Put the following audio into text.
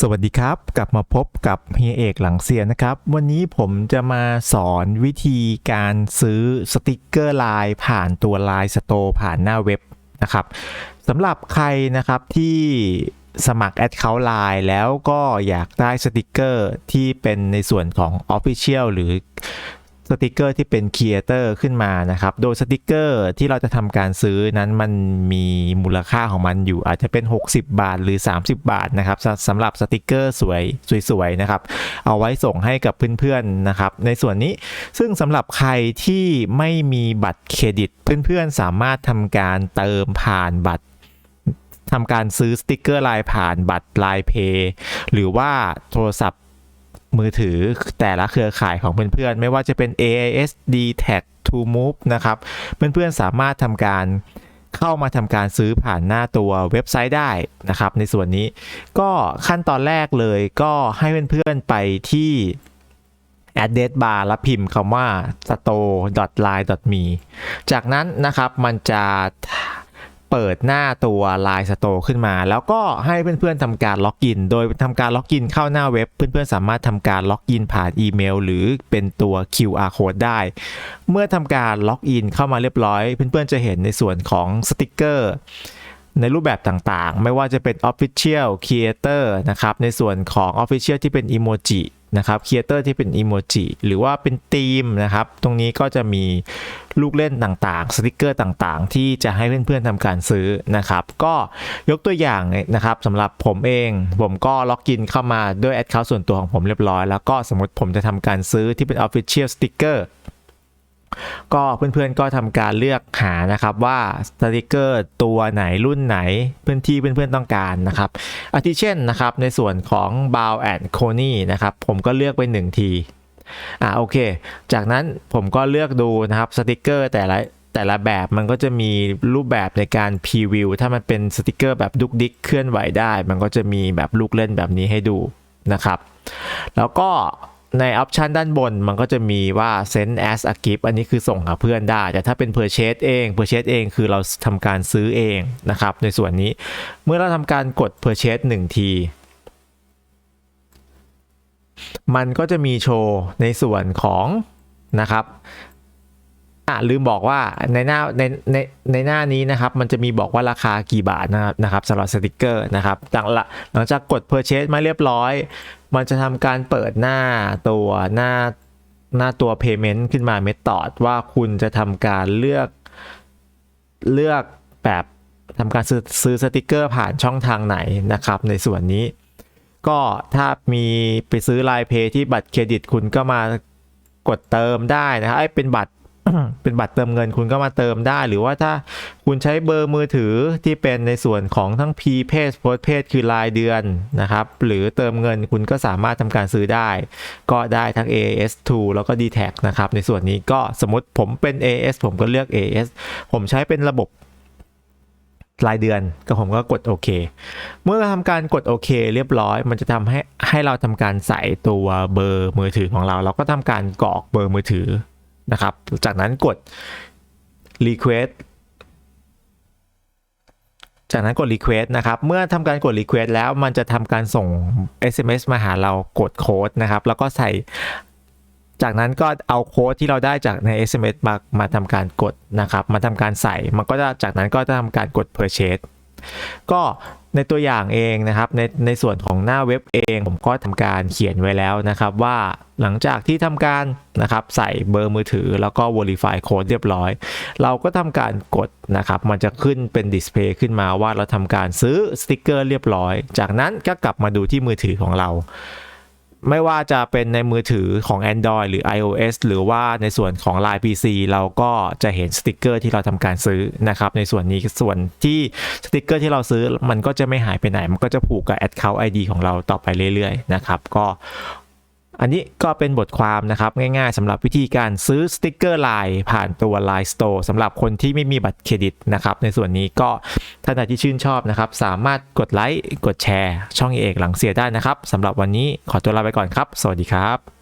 สวัสดีครับ กลับมาพบกับเฮียเอกหลังเซียนนะครับ วันนี้ผมจะมาสอนวิธีการซื้อสติกเกอร์ลน์ผ่านตัว Line Store ผ่านหน้าเว็บนะครับสำหรับใครนะครับที่สมัคร Account Line แล้วก็อยากได้สติกเกอร์ที่เป็นในส่วนของ Official หรือ สติกเกอร์ที่เป็น Creator ขึ้นมานะครับ โดยสติกเกอร์ที่เราจะทำการซื้อนั้นมันมีมูลค่าของมันอยู่อาจจะเป็น 60 บาทหรือ 30 บาทนะครับสำหรับสติกเกอร์สวยสวยๆนะครับ เอาไว้ส่งให้กับเพื่อนๆนะครับ ในส่วนนี้ซึ่งสำหรับใครที่ไม่มีบัตรเครดิต เพื่อนๆสามารถทำการเติมผ่านบัตรทำการซื้อสติกเกอร์ลน์ผ่านบัตร Line Pay หรือว่าโทรศัพท์ มือถือแต่ละเครือข่ายของเพื่อนๆ ไม่ว่าจะเป็น AIS d t a g To Move นะครับ เพื่อนๆ สามารถทำการเข้ามาทำการซื้อผ่านหน้าตัวเว็บไซต์ได้นะครับ ในส่วนนี้ก็ขั้นตอนแรกเลยก็ให้เพื่อนๆ ไปที่ address bar แล้วพิมพ์คำว่า store.line.me จากนั้นนะครับมันจะ เปิดหน้าตัว Line Store ขึ้นมา แล้วก็ให้เพื่อนๆทำการล็อกอิน โดยทำการล็อกอินเข้าหน้าเว็บ เพื่อนๆสามารถทำการล็อกอินผ่านอีเมล หรือเป็นตัว QR code ได้ เมื่อทำการล็อกอินเข้ามาเรียบร้อย เพื่อนๆจะเห็นในส่วนของสติกเกอร์ในรูปแบบต่างๆ ไม่ว่าจะเป็น Official Creator นะครับ ในส่วนของ Official ที่เป็นอี นะครับเคียเตอร์ที่เป็นอีโมจิหรือว่าเป็นธีมนะครับ ตรงนี้ก็จะมีลูกเล่นต่างๆ สติกเกอร์ต่างๆ ที่จะให้เพื่อนๆทำการซื้อนะครับ ก็ยกตัวอย่างนะครับสำหรับผมเอง ผมก็ล็อกอินเข้ามาด้วยแอดเคาท์ส่วนตัวของผมเรียบร้อย แล้วก็สมมติผมจะทำการซื้อที่เป็น Official Sticker ก็เพื่อนๆก็ทำการเลือกหานะครับว่าสติกเกอร์ตัวไหนรุ่นไหนพื้นที่เพื่อนๆต้องการนะครับอาทิเช่นนะครับในส่วนของ b o w and c o n y นะครับผมก็เลือกไป1ทีอ่าโอเค จากนั้นผมก็เลือกดูนะครับสติกเกอร์แต่ละแต่ละแบบมันก็จะมีรูปแบบในการพรีวิวถ้ามันเป็นสติกเกอร์แบบดุกดิกเคลื่อนไหวได้ มันก็จะมีแบบลูกเล่นแบบนี้ให้ดูนะครับ แล้วก็ ในออปชันด้านบนมันก็จะมีว่า send as a gift อันนี้คือส่งหาเพื่อนได้ แต่ถ้าเป็น purchase เอง purchase เองคือเราทำการซื้อเองนะครับ ในส่วนนี้เมื่อเราทำการกด purchase 1 ที มันก็จะมีโชว์ในส่วนของนะครับ อะลืมบอกว่าในหน้าในในในหน้านี้นะครับ มันจะมีบอกว่าราคากี่บาทนะครับนะครับสำหรับสติกเกอร์นะครับหลังละหลังจากกด purchase มาเรียบร้อย มันจะทำการเปิดหน้าตัวหน้าหน้าตัว payment ขึ้นมา method ว่าคุณจะทำการเลือกเลือกแบบทำการซื้อซื้อสติกเกอร์ผ่านช่องทางไหนนะครับ ในส่วนนี้ ก็ถ้ามีไปซื้อไลน์เพย์ที่บัตรเครดิตคุณก็มากดเติมได้นะครับไอ้เป็นบัตร เป็นบัตรเติมเงินคุณก็มาเติมได้ หรือว่าถ้าคุณใช้เบอร์มือถือที่เป็นในส่วนของทั้ง P p a y Post p a y คือรายเดือนนะครับ หรือเติมเงินคุณก็สามารถทำการซื้อได้ ก็ได้ทั้ง AS2 แล้วก็ d t a c นะครับ ในส่วนนี้ก็สมมติผมเป็น AS ผมก็เลือก AS ผมใช้เป็นระบบรายเดือนก็ผมก็กดโอเค เมื่อเราทำการกดโอเค เรียบร้อย มันจะทำให้ให้เราทำการใส่ตัวเบอร์มือถือของเรา เราก็ทำการกรอกเบอร์มือถือ นะครับ จากนั้นกด request จากนั้นกด request นะครับ เมื่อทำการกด request แล้วมันจะทำการส่ง SMS มาหาเรากดโค้ดนะครับ แล้วก็ใส่ จากนั้นก็เอาโค้ดที่เราได้จากใน SMS มามาทำการกดนะครับ มาทำการใส่ มันก็จะจากนั้นก็จะทำการกด purchase ก็ ในตัวอย่างเองนะครับในในส่วนของหน้าเว็บเอง ผมก็ทำการเขียนไว้แล้วนะครับ ว่าหลังจากที่ทำการนะครับใส่เบอร์มือถือแล้วก็ verify code เรียบร้อย เราก็ทำการกดนะครับ มันจะขึ้นเป็นดิสเพย์ขึ้นมาว่าเราทำการซื้อสติกเกอร์เรียบร้อย จากนั้นก็กลับมาดูที่มือถือของเรา ไม่ว่าจะเป็นในมือถือของ Android หรือ iOS หรือว่าในส่วนของ Line PC เราก็จะเห็นสติกเกอร์ที่เราทำการซื้อนะครับ ในส่วนนี้ส่วนที่สติกเกอร์ที่เราซื้อมันก็จะไม่หายไปไหน มันก็จะผูกกับ Account ID ของเราต่อไปเรื่อยๆนะครับ ก็ อันนี้ก็เป็นบทความนะครับง่ายๆสำหรับวิธีการซื้อสติกเกอร์ไลน์ผ่านตัว Line Store สำหรับคนที่ไม่มีบัตรเครดิตนะครับในส่วนนี้ก็ท่านใดที่ชื่นชอบนะครับ สามารถกดไลค์กดแชร์ ช่องเอกหลังเสียได้นะครับสำหรับวันนี้ขอตัวลาไปก่อนครับ สวัสดีครับ